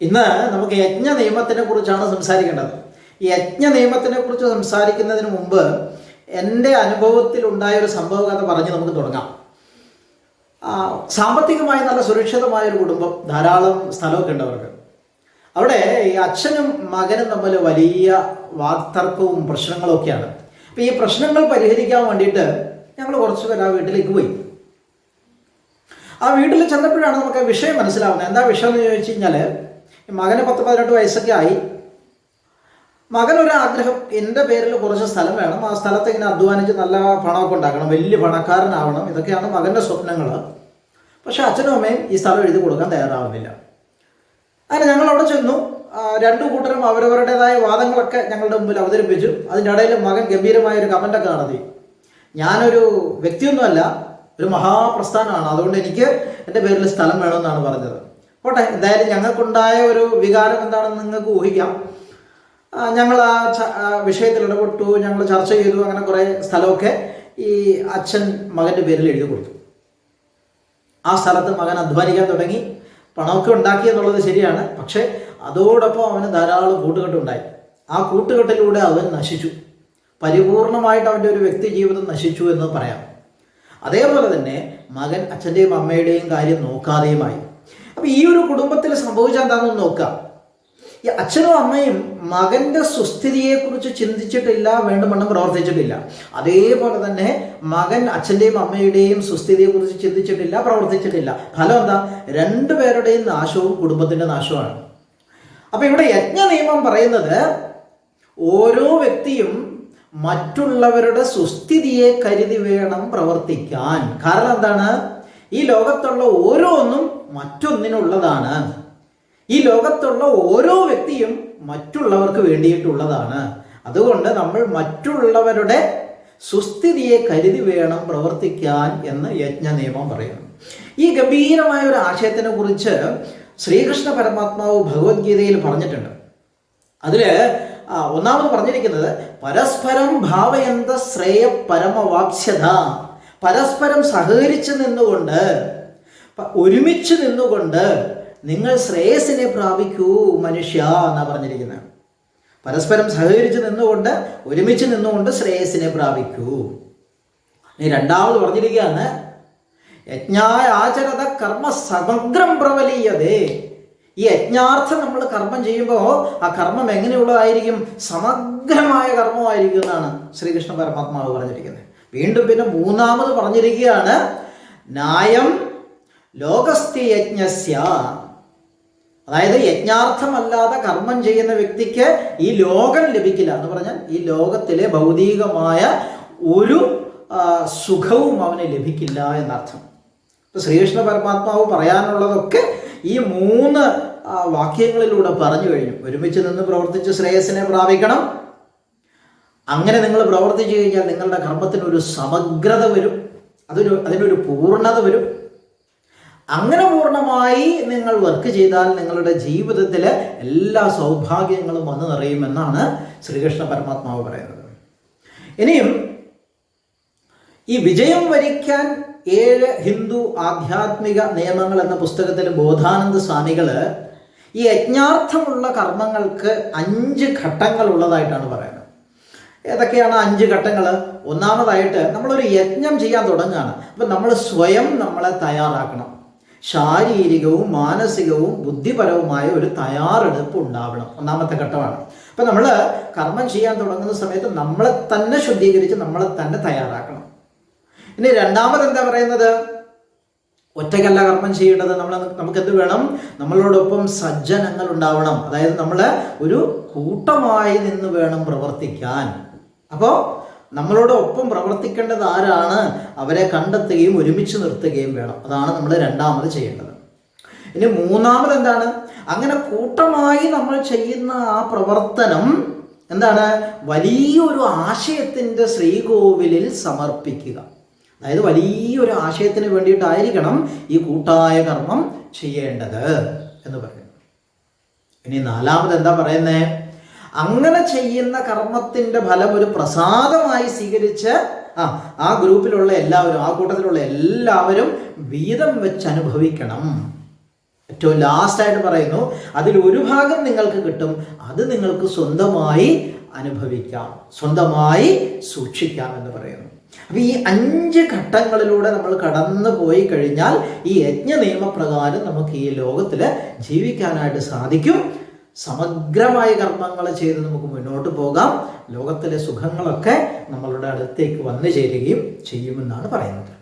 ഇന്ന് നമുക്ക് യജ്ഞ നിയമത്തിനെ കുറിച്ചാണ് സംസാരിക്കേണ്ടത്. ഈ യജ്ഞ നിയമത്തിനെ കുറിച്ച് സംസാരിക്കുന്നതിന് മുമ്പ് എന്റെ അനുഭവത്തിൽ ഉണ്ടായ ഒരു സംഭവ കഥ പറഞ്ഞ് നമുക്ക് തുടങ്ങാം. സാമ്പത്തികമായി നല്ല സുരക്ഷിതമായ ഒരു കുടുംബം ധാരാളം സ്ഥലമൊക്കെ ഉണ്ട് അവർക്ക്. അവിടെ ഈ അച്ഛനും മകനും തമ്മിൽ വലിയ വാക്തർക്കവും പ്രശ്നങ്ങളും ഒക്കെയാണ്. അപ്പം ഈ പ്രശ്നങ്ങൾ പരിഹരിക്കാൻ വേണ്ടിയിട്ട് ഞങ്ങൾ കുറച്ച് പേര് ആ വീട്ടിലേക്ക് പോയി. ആ വീട്ടിൽ ചെന്നപ്പോഴാണ് നമുക്ക് വിഷയം മനസ്സിലാവുന്നത്. എന്താ വിഷയം എന്ന് ചോദിച്ചു കഴിഞ്ഞാൽ മകന് പത്ത് പതിനെട്ട് വയസ്സൊക്കെ ആയി. മകനൊരാഗ്രഹം എന്റെ പേരിൽ കുറച്ച് സ്ഥലം വേണം. ആ സ്ഥലത്ത് ഇങ്ങനെ അധ്വാനിച്ച് നല്ല പണമൊക്കെ ഉണ്ടാക്കണം വലിയ പണക്കാരനാവണം. ഇതൊക്കെയാണ് മകന്റെ സ്വപ്നങ്ങൾ പക്ഷെ അച്ഛനും അമ്മയും ഈ സ്ഥലം എഴുതി കൊടുക്കാൻ തയ്യാറാവുന്നില്ല. അങ്ങനെ ഞങ്ങൾ അവിടെ ചെന്നു. രണ്ടു കൂട്ടരും അവരവരുടേതായ വാദങ്ങളൊക്കെ ഞങ്ങളുടെ മുമ്പിൽ അവതരിപ്പിച്ചു. അതിന്റെ ഇടയിൽ മകൻ ഗംഭീരമായ ഒരു കമന്റൊക്കെ നടത്തി. ഞാനൊരു വ്യക്തിയൊന്നുമല്ല ഒരു മഹാപ്രസ്ഥാനമാണ്. അതുകൊണ്ട് എനിക്ക് എന്റെ പേരിൽ സ്ഥലം വേണമെന്നാണ് പറഞ്ഞത്. പോട്ടെ എന്തായാലും ഞങ്ങൾക്കുണ്ടായ ഒരു വികാരം എന്താണെന്ന് നിങ്ങൾക്ക് ഊഹിക്കാം. ഞങ്ങൾ ആ വിഷയത്തിൽ ഇടപെട്ടു ഞങ്ങൾ ചർച്ച ചെയ്തു അങ്ങനെ കുറേ സ്ഥലമൊക്കെ ഈ അച്ഛൻ മകന്റെ പേരിൽ എഴുതി കൊടുത്തു. ആ സ്ഥലത്ത് മകൻ അധ്വാനിക്കാൻ തുടങ്ങി പണമൊക്കെ ഉണ്ടാക്കി എന്നുള്ളത് ശരിയാണ് പക്ഷേ അതോടൊപ്പം അവന് ധാരാളം കൂട്ടുകെട്ടുണ്ടായി ആ കൂട്ടുകെട്ടിലൂടെ അവൻ നശിച്ചു. പരിപൂർണമായിട്ട് അവന്റെ ഒരു വ്യക്തി ജീവിതം നശിച്ചു എന്ന് പറയാം. അതേപോലെ തന്നെ മകൻ അച്ഛന്റെയും അമ്മയുടെയും കാര്യം നോക്കാതെയുമായി. അപ്പം ഈ ഒരു കുടുംബത്തിൽ സംഭവിച്ച എന്താണെന്ന് നോക്കാം. ഈ അച്ഛനും അമ്മയും മകന്റെ സുസ്ഥിതിയെക്കുറിച്ച് ചിന്തിച്ചിട്ടില്ല വേണ്ടുമെണ്ണം പ്രവർത്തിച്ചിട്ടില്ല. അതേപോലെ തന്നെ മകൻ അച്ഛന്റെയും അമ്മയുടെയും സുസ്ഥിതിയെക്കുറിച്ച് ചിന്തിച്ചിട്ടില്ല പ്രവർത്തിച്ചിട്ടില്ല. ഫലം എന്താ? രണ്ടുപേരുടെയും നാശവും കുടുംബത്തിന്റെ നാശവുമാണ്. അപ്പൊ ഇവിടെ യജ്ഞ നിയമം പറയുന്നത് ഓരോ വ്യക്തിയും മറ്റുള്ളവരുടെ സുസ്ഥിതിയെ കരുതി വേണം പ്രവർത്തിക്കാൻ. കാരണം എന്താണ്? ഈ ലോകത്തുള്ള ഓരോന്നും മറ്റൊന്നിനുള്ളതാണ്. ഈ ലോകത്തുള്ള ഓരോ വ്യക്തിയും മറ്റുള്ളവർക്ക് വേണ്ടിയിട്ടുള്ളതാണ്. അതുകൊണ്ട് നമ്മൾ മറ്റുള്ളവരുടെ സുസ്ഥിതിയെ കരുതി വേണം പ്രവർത്തിക്കാൻ എന്ന് യജ്ഞ നിയമം പറയുന്നു. ഈ ഗംഭീരമായ ഒരു ആശയത്തിനെ കുറിച്ച് ശ്രീകൃഷ്ണ പരമാത്മാവ് ഭഗവത്ഗീതയിൽ പറഞ്ഞിട്ടുണ്ട്. അതിൽ ഒന്നാമത് പറഞ്ഞിരിക്കുന്നത് പരസ്പരം ഭാവയന്ത ശ്രേയ പരമവാപ്സ്യത. പരസ്പരം സഹകരിച്ചു നിന്നുകൊണ്ട് ഒരുമിച്ച് നിന്നുകൊണ്ട് നിങ്ങൾ ശ്രേയസിനെ പ്രാപിക്കൂ മനുഷ്യ എന്നാ പറഞ്ഞിരിക്കുന്നത്. പരസ്പരം സഹകരിച്ച് നിന്നുകൊണ്ട് ഒരുമിച്ച് നിന്നുകൊണ്ട് ശ്രേയസിനെ പ്രാപിക്കൂ. ഇനി രണ്ടാമത് പറഞ്ഞിരിക്കുകയാണ് യജ്ഞായ ആചരത കർമ്മ സമഗ്രം പ്രവലീയതേ. ഈ യജ്ഞാർത്ഥം നമ്മൾ കർമ്മം ചെയ്യുമ്പോൾ ആ കർമ്മം എങ്ങനെയുള്ളതായിരിക്കും സമഗ്രമായ കർമ്മമായിരിക്കും എന്നാണ് ശ്രീകൃഷ്ണ പരമാത്മാവ് പറഞ്ഞിരിക്കുന്നത്. വീണ്ടും പിന്നെ മൂന്നാമത് പറഞ്ഞിരിക്കുകയാണ് ന്യായം ലോകസ്ഥി യജ്ഞസ്യ അതായത് യജ്ഞാർത്ഥമല്ലാതെ കർമ്മം ചെയ്യുന്ന വ്യക്തിക്ക് ഈ ലോകം ലഭിക്കില്ല എന്ന് പറഞ്ഞാൽ ഈ ലോകത്തിലെ ഭൗതികമായ ഒരു സുഖവും അവന് ലഭിക്കില്ല എന്നർത്ഥം. ഇപ്പൊ ശ്രീകൃഷ്ണ പരമാത്മാവ് പറയാനുള്ളതൊക്കെ ഈ മൂന്ന് വാക്യങ്ങളിലൂടെ പറഞ്ഞു കഴിഞ്ഞു. ഒരുമിച്ച് നിന്ന് പ്രവർത്തിച്ച് ശ്രേയസിനെ പ്രാപിക്കണം. അങ്ങനെ നിങ്ങൾ പ്രവർത്തിച്ചു കഴിഞ്ഞാൽ നിങ്ങളുടെ കർമ്മത്തിനൊരു സമഗ്രത വരും. അതൊരു അതിനൊരു പൂർണത വരും. അങ്ങനെ പൂർണമായി നിങ്ങൾ വർക്ക് ചെയ്താൽ നിങ്ങളുടെ ജീവിതത്തിൽ എല്ലാ സൗഭാഗ്യങ്ങളും വന്നു നിറയുമെന്നാണ് ശ്രീകൃഷ്ണ പരമാത്മാവ് പറയുന്നത്. ഇനിയും ഈ വിജയം വരിക്കാൻ ഏഴ് ഹിന്ദു ആധ്യാത്മിക നിയമങ്ങൾ എന്ന പുസ്തകത്തിൽ ബോധാനന്ദ സ്വാമികൾ ഈ യജ്ഞാർത്ഥമുള്ള കർമ്മങ്ങൾക്ക് അഞ്ച് ഘട്ടങ്ങൾ ഉള്ളതായിട്ടാണ് പറയുന്നത്. ഏതൊക്കെയാണ് അഞ്ച് ഘട്ടങ്ങൾ ഒന്നാമതായിട്ട് നമ്മളൊരു യജ്ഞം ചെയ്യാൻ തുടങ്ങുകയാണ് അപ്പം നമ്മൾ സ്വയം നമ്മളെ തയ്യാറാക്കണം. ശാരീരികവും മാനസികവും ബുദ്ധിപരവുമായ ഒരു തയ്യാറെടുപ്പ് ഉണ്ടാവണം. ഒന്നാമത്തെ ഘട്ടമാണ്. അപ്പം നമ്മൾ കർമ്മം ചെയ്യാൻ തുടങ്ങുന്ന സമയത്ത് നമ്മളെ തന്നെ ശുദ്ധീകരിച്ച് നമ്മളെ തന്നെ തയ്യാറാക്കണം. ഇനി രണ്ടാമത് എന്താ പറയുന്നത്? ഒറ്റയ്ക്കല്ല കർമ്മം ചെയ്യേണ്ടത്. നമ്മൾ നമുക്ക് എന്ത് വേണം? നമ്മളോടൊപ്പം സജ്ജനങ്ങൾ ഉണ്ടാവണം. അതായത് നമ്മൾ ഒരു കൂട്ടമായി നിന്ന് വേണം പ്രവർത്തിക്കാൻ. അപ്പോൾ നമ്മളോടൊപ്പം പ്രവർത്തിക്കേണ്ടത് ആരാണ്? അവരെ കണ്ടെത്തുകയും ഒരുമിച്ച് നിർത്തുകയും വേണം. അതാണ് നമ്മൾ രണ്ടാമത് ചെയ്യേണ്ടത്. ഇനി മൂന്നാമത് എന്താണ്? അങ്ങനെ കൂട്ടമായി നമ്മൾ ചെയ്യുന്ന ആ പ്രവർത്തനം എന്താണ്? വലിയൊരു ആശയത്തിന്റെ ശ്രീകോവിലിൽ സമർപ്പിക്കുക. അതായത് വലിയൊരു ആശയത്തിന് വേണ്ടിയിട്ടായിരിക്കണം ഈ കൂട്ടായ കർമ്മം ചെയ്യേണ്ടത് എന്ന് പറയുന്നത്. ഇനി നാലാമത് എന്താ പറയുന്നേ? അങ്ങനെ ചെയ്യുന്ന കർമ്മത്തിന്റെ ഫലം ഒരു പ്രസാദമായി സ്വീകരിച്ച് ആ ആ ഗ്രൂപ്പിലുള്ള എല്ലാവരും ആ കൂട്ടത്തിലുള്ള എല്ലാവരും വീതം വെച്ച് അനുഭവിക്കണം. ഏറ്റവും ലാസ്റ്റായിട്ട് പറയുന്നു അതിൽ ഒരു ഭാഗം നിങ്ങൾക്ക് കിട്ടും അത് നിങ്ങൾക്ക് സ്വന്തമായി അനുഭവിക്കാം സ്വന്തമായി സൂക്ഷിക്കാം എന്ന് പറയുന്നു. അപ്പം ഈ അഞ്ച് ഘട്ടങ്ങളിലൂടെ നമ്മൾ കടന്നു പോയി കഴിഞ്ഞാൽ ഈ യജ്ഞ നിയമപ്രകാരം നമുക്ക് ഈ ലോകത്തിൽ ജീവിക്കാനായിട്ട് സാധിക്കും. സമഗ്രമായ കർമ്മങ്ങൾ ചെയ്ത് നമുക്ക് മുന്നോട്ട് പോകാം. ലോകത്തിലെ സുഖങ്ങളൊക്കെ നമ്മളുടെ അടുത്തേക്ക് വന്നു ചേരുകയും ചെയ്യുമെന്നാണ് പറയുന്നത്.